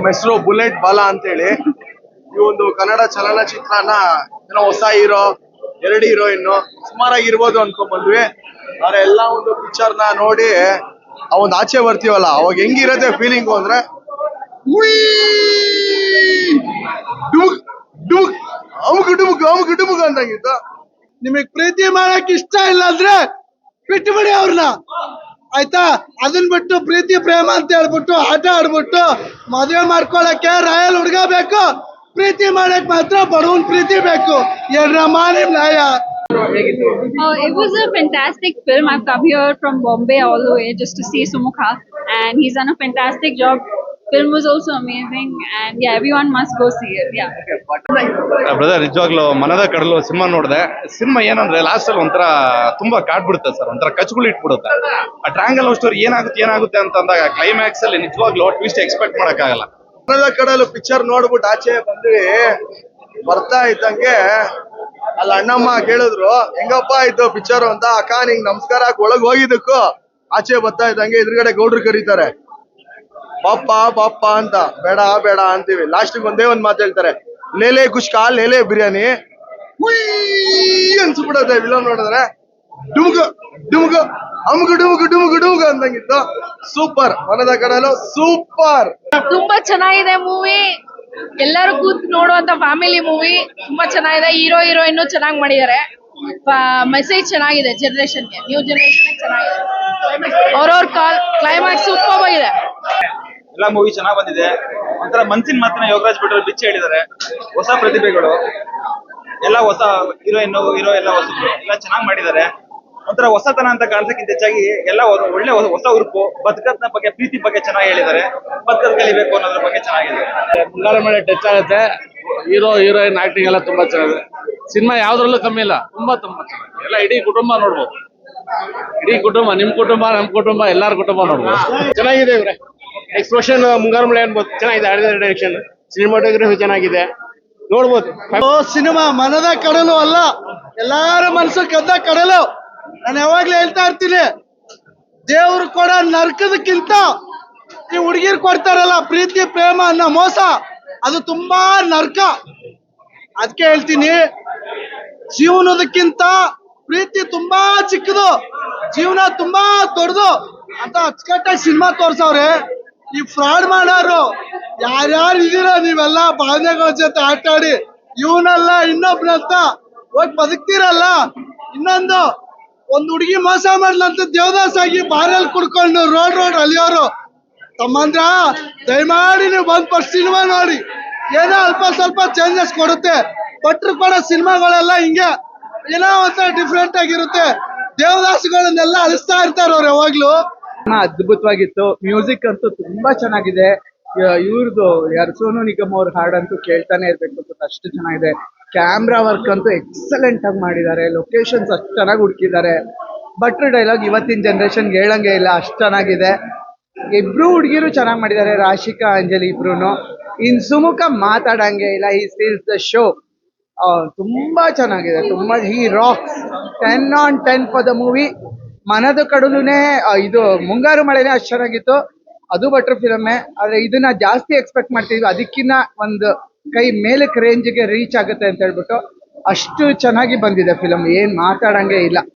ನಮ್ಮ ಹೆಸರು ಬುಲೆಟ್ ಬಾಲ ಅಂತೇಳಿ. ಈ ಒಂದು ಕನ್ನಡ ಚಲನಚಿತ್ರನ ಏನೋ ಹೊಸ ಹೀರೋ, ಎರಡು ಹೀರೋಯಿನ್ ಸುಮಾರಾಗಿ ಇರ್ಬೋದು ಅನ್ಕೊಂಡ್ ಬಂದ್ವಿ ಆದ್ರೆ ಎಲ್ಲಾ ಒಂದು ಪಿಕ್ಚರ್ನ ನೋಡಿ ಆ ಒಂದು ಆಚೆ ಬರ್ತೀವಲ್ಲ, ಅವಾಗ ಹೆಂಗಿರತ್ತೆ ಫೀಲಿಂಗು ಅಂದ್ರೆ ಡುಬುಕ್ ಅಂದಂಗಿತ್ತು. ನಿಮಗ್ ಪ್ರೀತಿ ಮಾಡಕ್ ಇಷ್ಟ ಇಲ್ಲ ಅಂದ್ರೆ ಬಿಟ್ಟು ಬಿಡಿ ಅವ್ರನ್ನ ಆಯ್ತಾ ಅದನ್ ಬಿಟ್ಟು ಪ್ರೀತಿ ಪ್ರೇಮ ಅಂತ ಹೇಳ್ಬಿಟ್ಟು ಆಟ ಆಡ್ಬಿಟ್ಟು ಮದುವೆ ಮಾಡ್ಕೊಳಕ್ಕೆ ರಾಯಲ್ ಹುಡ್ಗ ಬೇಕು ಪ್ರೀತಿ ಮಾಡಕ್ ಮಾತ್ರ ಬಡವನ್ ಪ್ರೀತಿ ಬೇಕು ಎಡ್ರ ಮಾನಿ ನ್ಯಾಯ Uh, it was a fantastic film. I've come here from Bombay all the way just to see Sumukha, and he's done a fantastic job. Film was also amazing, and yeah, everyone must go see it. Yeah. Brother ನಿಜವಾಗ್ಲೂ ಮನದ ಕಡಲು cinema ನೋಡಿದೆ. Cinema ಏನಂದ್ರೆ last ಅಲ್ಲಿ ಒಂಥರ ತುಂಬಾ ಕಾಡ್ಬಿಡುತ್ತೆ sir ಒಂಥರ ಕಚ್ಗಳು ಇಟ್ಬಿಡುತ್ತೆ. ಆ triangle love story ಏನಾಗುತ್ತೆ ಏನಾಗುತ್ತೆ ಅಂತ ಅಂದಾಗ ಕ್ಲೈಮ್ಯಾಕ್ಸ್ ಅಲ್ಲಿ ನಿಜವಾಗ್ಲೂ ಟ್ವಿಸ್ಟ್ ಎಕ್ಸ್ಪೆಕ್ಟ್ ಮಾಡಕ್ಕಾಗಲ್ಲ. ಕನ್ನಡ ಕಡಲು ಪಿಕ್ಚರ್ ನೋಡ್ಬಿಟ್ಟು ಆಚೆ ಬಂದ್ವಿ. ಬರ್ತಾ ಇದ್ದಂಗೆ ಅಲ್ಲಿ ಅಣ್ಣಮ್ಮ ಕೇಳಿದ್ರು ಹೆಂಗಪ್ಪ ಇದ್ದು ಪಿಕ್ಚರ್ ಅಂತ? ಅಕ್ಕ ನಿಂಗ್ ನಮಸ್ಕಾರ. ಒಳಗ್ ಹೋಗಿದ್ದಕ್ಕೂ ಆಚೆ ಬರ್ತಾ ಇದ್ದಂಗೆ ಎದುರುಗಡೆ ಗೌಡ್ರು ಕರೀತಾರೆ. ಪಾಪ ಪಾಪ ಅಂತ. ಬೇಡ ಬೇಡ ಅಂತೀವಿ. ಲಾಸ್ಟಿಗೆ ಒಂದೇ ಒಂದ್ ಮಾತು ಹೇಳ್ತಾರೆ. ಲೇಲೆ ಕುಷ್ಕಾ ಲೇಲೆ ಬಿರಿಯಾನಿ. ಹುಯ್ ಅನ್ಸ್ಬಿಡತ್ತೆ ವಿಲನ್ ನೋಡಿದ್ರೆ. ಡುಮಗ ಡುಮಗ, ಅಮಗ, ಡುಮಗ ಡುಮಗ, ಡುಮ್ಗ ಅಂದಂಗಿತ್ತು. ಸೂಪರ್. ಮನದ ಕಡಲು ಸೂಪರ್. ತುಂಬಾ ಚೆನ್ನಾಗಿದೆ ಮೂವಿ. ಎಲ್ಲರೂ ಕೂತ್ ನೋಡುವಂತ ಫ್ಯಾಮಿಲಿ ಮೂವಿ. ತುಂಬಾ ಚೆನ್ನಾಗಿದೆ. ಹೀರೋ ಹೀರೋಯಿನ್ ಚೆನ್ನಾಗಿ ಮಾಡಿದ್ದಾರೆ. ಮೆಸೇಜ್ ಚೆನ್ನಾಗಿದೆ ಜನರೇಷನ್ಗೆ ನ್ಯೂ ಜನರೇಷನ್ ಚೆನ್ನಾಗಿದೆ. ಅವ್ರವ್ರ ಕಾಲ್ ಆಗಿದೆ ಎಲ್ಲ ಮೂವಿ ಚೆನ್ನಾಗಿ ಬಂದಿದೆ. ಒಂಥರ ಮನ್ಸಿನ ಮಾತ್ರ ಯೋಗರಾಜ್ ಭಟ್ರು ಬಿಚ್ಚಿ ಹೇಳಿದ್ದಾರೆ. ಹೊಸ ಪ್ರತಿಭೆಗಳು. ಎಲ್ಲ ಹೊಸ ಹೀರೋಯಿನ್ ಹೀರೋ ಎಲ್ಲ ಹೊಸ ಎಲ್ಲ ಚೆನ್ನಾಗ್ ಮಾಡಿದ್ದಾರೆ. ಒಂಥರ ಹೊಸತನ ಅಂತ ಕಾಣಿಸಕ್ಕಿಂತ ಹೆಚ್ಚಾಗಿ ಎಲ್ಲ ಒಳ್ಳೆ ಹೊಸ- ಹೊಸ ಉರುಪು ಬದುಕತ್ನ ಬಗ್ಗೆ ಪ್ರೀತಿ ಬಗ್ಗೆ ಚೆನ್ನಾಗಿ ಹೇಳಿದ್ದಾರೆ. ಬದ್ಕತ್ ಕಲಿಬೇಕು ಅನ್ನೋದ್ರ ಬಗ್ಗೆ ಚೆನ್ನಾಗಿದೆ. ಮುಂಗಾರ ಮೇಲೆ ಟಚ್ ಆಗುತ್ತೆ. ಹೀರೋ ಹೀರೋಯಿನ್ ಆಕ್ಟಿಂಗ್ ಎಲ್ಲ ತುಂಬಾ ಚೆನ್ನಾಗಿದೆ. ಸಿನಿಮಾ ಯಾವ್ದ್ರಲ್ಲೂ ಕಮ್ಮಿ ಇಲ್ಲ. ತುಂಬಾ ತುಂಬಾ ಚೆನ್ನಾಗಿದೆ. ಎಲ್ಲ ಇಡೀ ಕುಟುಂಬ ನೋಡ್ಬೋದು. ಇಡೀ ಕುಟುಂಬ ನಿಮ್ ಕುಟುಂಬ ನಮ್ ಕುಟುಂಬ ಎಲ್ಲಾರ ಕುಟುಂಬ ನೋಡ್ಬೋದು. ಚೆನ್ನಾಗಿದೆ ಇವ್ರೆ. ಎಕ್ಸ್ಪ್ರೆಷನ್ ಮುಂಗಾರು ಮಳೆ ಅನ್ಬೋದು ಚೆನ್ನಾಗಿದೆ ಡೈರೆಕ್ಷನ್ ಸಿನಿಮಾಟೋಗ್ರಫಿ ಚೆನ್ನಾಗಿದೆ. ನೋಡ್ಬೋದು. ಸಿನಿಮಾ, ಮನದ ಕಡಲು ಅಲ್ಲ. ಎಲ್ಲಾರ ಮನಸ್ಸು ಕದ್ದ ಕಡಲು. ನಾನು ಯಾವಾಗ್ಲೂ ಹೇಳ್ತಾ ಇರ್ತೀನಿ, ದೇವ್ರು ಕೊಡ ನರ್ಕದಕ್ಕಿಂತ ಈ ಹುಡುಗಿರ್ ಕೊಡ್ತಾರಲ್ಲ, ಪ್ರೀತಿ, ಪ್ರೇಮ ಅನ್ನೋ ಮೋಸ, ಅದು ತುಂಬಾ ನರ್ಕ. ಅದಕ್ಕೆ ಹೇಳ್ತೀನಿ, ಜೀವನದಕ್ಕಿಂತ ಪ್ರೀತಿ ತುಂಬಾ ಚಿಕ್ಕದು. ಜೀವನ ತುಂಬಾ ದೊಡ್ಡದು ಅಂತ ಅಚ್ಚುಕಟ್ಟಾಗಿ ಸಿನಿಮಾ ತೋರ್ಸವ್ರೆ. ಈ ಫ್ರಾಡ್ ಮಾಡೋರು. ಯಾರ್ಯಾರು ಇದೀರ ನೀವೆಲ್ಲ? ಭಾವನೆಗಳ ಜೊತೆ ಆಟ ಆಡಿ. ಇವನಲ್ಲ, ಇನ್ನೊಬ್ನಂತ. ಹೋಗಿ ಬದುಕ್ತಿರಲ್ಲ? ಇನ್ನೊಂದು, ಒಂದ್ ಹುಡುಗಿ ಮೋಸ ಮಾಡ್ಲಂತ ದೇವದಾಸ್ ಆಗಿ ಬಾರಲ್ ಕುಡ್ಕೊಂಡು ರೋಡ್ ರೋಡ್ ಅಲಿಯೋರು. ತಮ್ಮಂದ್ರ, ದಯಮಾಡಿ ನೀವು ಬಂದ್ ಫಸ್ಟ್ ಸಿನಿಮಾ ನೋಡಿ. ಏನೋ ಅಲ್ಪ ಸ್ವಲ್ಪ ಚೇಂಜಸ್ ಕೊಡುತ್ತೆ. ಕೊಟ್ರು ಕೂಡ ಸಿನಿಮಾಗಳೆಲ್ಲ ಹಿಂಗೆ ಏನೋ ಒಂಥರ ಡಿಫ್ರೆಂಟ್ ಆಗಿರುತ್ತೆ. ದೇವದಾಸಗಳನ್ನೆಲ್ಲ ಅಳಿಸ್ತಾ ಇರ್ತಾರೆ ಅವ್ರು ಯಾವಾಗ್ಲೂ. ಸಿನಿಮಾ ಅದ್ಭುತವಾಗಿತ್ತು. ಮ್ಯೂಸಿಕ್ ಅಂತೂ ತುಂಬಾ ಚೆನ್ನಾಗಿದೆ. ಇವ್ರದ್ದು ಯಾರು, ಸೋನು ನಿಗಮ್ ಅವ್ರ ಹಾಡಂತೂ ಕೇಳ್ತಾನೆ ಇರ್ಬೇಕು ಅಂತ ಅಷ್ಟು ಚೆನ್ನಾಗಿದೆ. ಕ್ಯಾಮ್ರಾ ವರ್ಕ್ ಅಂತೂ ಎಕ್ಸಲೆಂಟ್ ಆಗಿ ಮಾಡಿದ್ದಾರೆ. ಲೊಕೇಶನ್ಸ್ ಅಷ್ಟು ಚೆನ್ನಾಗಿ ಹುಡುಕಿದ್ದಾರೆ. ಭಟ್ರು ಡೈಲಾಗ್ ಇವತ್ತಿನ ಜನರೇಷನ್ ಹೇಳಂಗೆ ಇಲ್ಲ, ಅಷ್ಟು ಚೆನ್ನಾಗಿದೆ. ಇಬ್ರು ಹುಡುಗಿರು ಚೆನ್ನಾಗಿ ಮಾಡಿದ್ದಾರೆ, ರಾಶಿಕಾ, ಅಂಜಲಿ ಇಬ್ರು ಇನ್ ಸುಮುಖ ಮಾತಾಡಂಗೆ ಇಲ್ಲ ಈ ಸೀಸ್ ದ ಶೋ ತುಂಬಾ ಚೆನ್ನಾಗಿದೆ, ತುಂಬಾ he rocks ten on ten for the movie Manada ಕಡಲುನೇ ಇದು ಮುಂಗಾರು ಮಳೆನೇ ಅಷ್ಟು ಚೆನ್ನಾಗಿತ್ತು. ಅದು ಬಟ್ರ್ ಫಿಲಂ ಆದ್ರೆ ಇದನ್ನ ಜಾಸ್ತಿ ಎಕ್ಸ್ಪೆಕ್ಟ್ ಮಾಡ್ತಿದ್ವಿ. ಅದಕ್ಕಿಂತ ಒಂದು ಕೈ ಮೇಲಕ್ಕೆ ರೇಂಜ್ಗೆ ರೀಚ್ ಆಗುತ್ತೆ ಅಂತ ಹೇಳ್ಬಿಟ್ಟು ಅಷ್ಟು ಚೆನ್ನಾಗಿ ಬಂದಿದೆ ಫಿಲಂ ಏನ್ ಮಾತಾಡಂಗೆ ಇಲ್ಲ.